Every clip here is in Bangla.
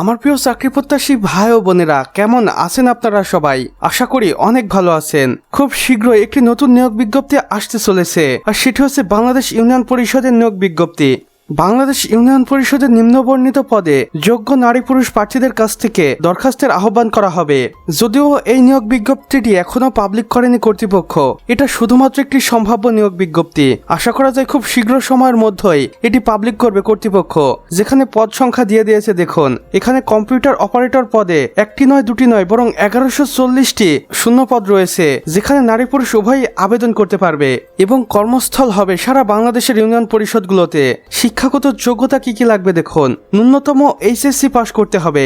আমার প্রিয় চাকরি প্রত্যাশী ভাই ও বোনেরা, কেমন আছেন আপনারা সবাই? আশা করি অনেক ভালো আছেন। খুব শীঘ্র একটি নতুন নিয়োগ বিজ্ঞপ্তি আসতে চলেছে, আর সেটি হচ্ছে বাংলাদেশ ইউনিয়ন পরিষদের নিয়োগ বিজ্ঞপ্তি। বাংলাদেশ ইউনিয়ন পরিষদের নিম্নবর্ণিত পদে যোগ্য নারী পুরুষ প্রার্থীদের কাছ থেকে দরখাস্তের আহ্বান করা হবে। যদিও এই নিয়োগ বিজ্ঞপ্তিটি এখনও পাবলিক করেনি কর্তৃপক্ষ। এটা শুধুমাত্র একটি সম্ভাব্য নিয়োগ বিজ্ঞপ্তি। আশা করা যায় খুব শীঘ্র সময়ের মধ্যেই এটি পাবলিক করবে কর্তৃপক্ষ। যেখানে পদ সংখ্যা দিয়ে দিয়েছে দেখুন, এখানে কম্পিউটার অপারেটর পদে একটি নয়, দুটি নয়, বরং এগারোশো চল্লিশটি শূন্য পদ রয়েছে, যেখানে নারী পুরুষ উভয়ই আবেদন করতে পারবে এবং কর্মস্থল হবে সারা বাংলাদেশের ইউনিয়ন পরিষদগুলোতে। শিক্ষাগত যোগ্যতা কি কি লাগবে দেখুন। ন্যূনতম এইচএসসি পাশ করতে হবে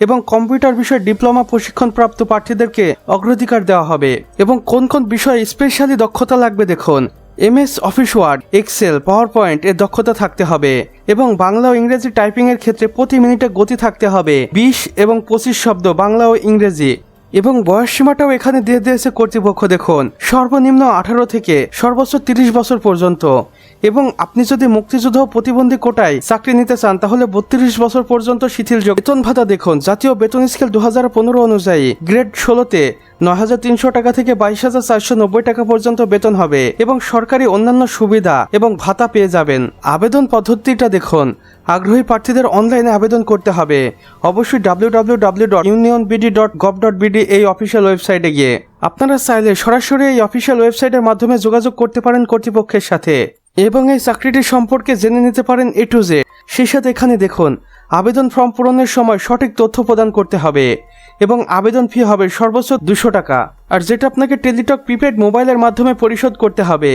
এবং কম্পিউটার বিষয়ে ডিপ্লোমা প্রশিক্ষণপ্রাপ্ত প্রার্থীদেরকে অগ্রাধিকার দেওয়া হবে এবং কোন কোন বিষয়ে স্পেশালি দক্ষতা লাগবে দেখুন। MS office word, excel PowerPoint এর দক্ষতা থাকতে হবে এবং বাংলা ও ইংরেজি টাইপিং এর ক্ষেত্রে প্রতি মিনিটে গতি থাকতে হবে। বিশ এবং পঁচিশ শব্দ বাংলা ও ইংরেজি এবং বয়স সীমাটাও এখানে দিয়ে দিয়েছে কর্তৃপক্ষ দেখুন। সর্বনিম্ন আঠারো থেকে সর্বোচ্চ তিরিশ বছর পর্যন্ত। এবং আপনি যদি মুক্তিযুদ্ধ প্রতিবন্ধী কোটায় চাকরি নিতে চান, তাহলে বত্রিশ বছর পর্যন্ত শিথিল বেতন ভাতা দেখুন। জাতীয় বেতন স্কেল দু হাজার পনেরো অনুযায়ী গ্রেড ষোলোতে নয় হাজার তিনশো টাকা থেকে বাইশ হাজার চারশো নব্বই টাকা পর্যন্ত বেতন হবে এবং সরকারি অন্যান্য সুবিধা এবং ভাতা পেয়ে যাবেন। আবেদন পদ্ধতিটা দেখুন। আগ্রহী প্রার্থীদের অনলাইনে আবেদন করতে হবে। অবশ্যই W W W dot union BD dot gov dot BD এই অফিসিয়াল ওয়েবসাইটে গিয়ে। আপনারা চাইলে সরাসরি এই অফিসিয়াল ওয়েবসাইটের মাধ্যমে যোগাযোগ করতে পারেন কর্তৃপক্ষের সাথে। এবং এই চাকরিটি সম্পর্কে জেনে নিতে পারেন এ টু জেড সেই সাথে এখানে দেখুন, আবেদন ফর্ম পূরণের সময় সঠিক তথ্য প্রদান করতে হবে এবং আবেদন ফি হবে সর্বোচ্চ দুশো টাকা, আর যেটা আপনাকে টেলিটক প্রিপেড মোবাইলের মাধ্যমে পরিশোধ করতে হবে।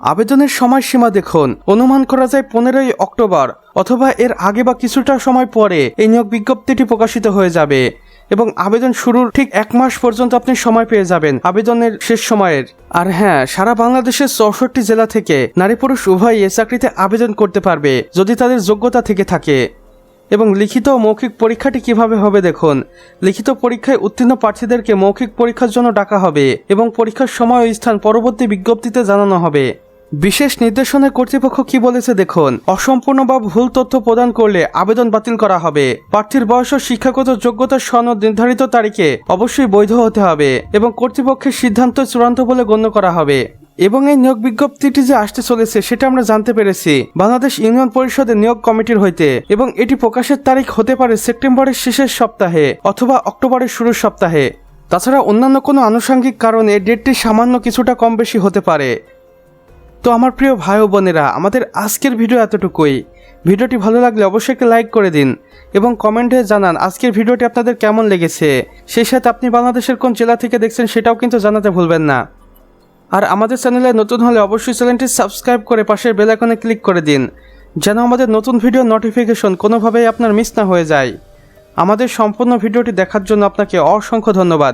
আবেদনের সময়সীমা দেখুন, অনুমান করা যায় পনেরোই অক্টোবর, অথবা এর আগে বা কিছুটা সময় পরে এই নিয়োগ বিজ্ঞপ্তিটি প্রকাশিত হয়ে যাবে। এবং আবেদন শুরুর ঠিক এক মাস পর্যন্ত আপনি সময় পেয়ে যাবেন আবেদনের শেষ সময়ের। আর হ্যাঁ সারা বাংলাদেশের চৌষট্টি জেলা থেকে নারী পুরুষ উভয়ই এ চাকরিতে আবেদন করতে পারবে, যদি তাদের যোগ্যতা থেকে থাকে। এবং লিখিত মৌখিক পরীক্ষাটি কীভাবে হবে দেখুন। লিখিত পরীক্ষায় উত্তীর্ণ প্রার্থীদেরকে মৌখিক পরীক্ষার জন্য ডাকা হবে এবং পরীক্ষার সময় ও স্থান পরবর্তী বিজ্ঞপ্তিতে জানানো হবে। বিশেষ নির্দেশনায় কর্তৃপক্ষ কি বলেছে দেখুন। অসম্পূর্ণ বা ভুল তথ্য প্রদান করলে আবেদন বাতিল করা হবে। প্রার্থীর বয়স ও শিক্ষাগত যোগ্যতার সনদ নির্ধারিত তারিখে অবশ্যই বৈধ হতে হবে এবং কর্তৃপক্ষের সিদ্ধান্ত চূড়ান্ত বলে গণ্য করা হবে। এবং এই নিয়োগ বিজ্ঞপ্তিটি যে আসতে চলেছে সেটা আমরা জানতে পেরেছি। বাংলাদেশ ইউনিয়ন পরিষদের নিয়োগ কমিটির হইতে এবং এটি প্রকাশের তারিখ হতে পারে সেপ্টেম্বরের শেষের সপ্তাহে অথবা অক্টোবরের শুরুর সপ্তাহে। তাছাড়া অন্যান্য কোনো আনুষঙ্গিক কারণে ডেটটি সামান্য কিছুটা কম বেশি হতে পারে। তো আমার প্রিয় ভাই ও বোনেরা, আমাদের আজকের ভিডিও এতটুকুই। ভিডিওটি ভালো লাগলে অবশ্যই একটা লাইক করে দিন এবং কমেন্টে জানান আজকের ভিডিওটি আপনাদের কেমন লেগেছে। সেই সাথে আপনি বাংলাদেশের কোন জেলা থেকে দেখছেন সেটাও কিন্তু জানাতে ভুলবেন না। আর আমাদের চ্যানেলে নতুন হলে অবশ্যই চ্যানেলটি সাবস্ক্রাইব করে পাশের বেল আইকনে ক্লিক করে দিন, যেন আমাদের নতুন ভিডিও নোটিফিকেশন কোনোভাবেই আপনার মিস না হয়ে যায়। আমাদের সম্পূর্ণ ভিডিওটি দেখার জন্য আপনাকে অসংখ্য ধন্যবাদ।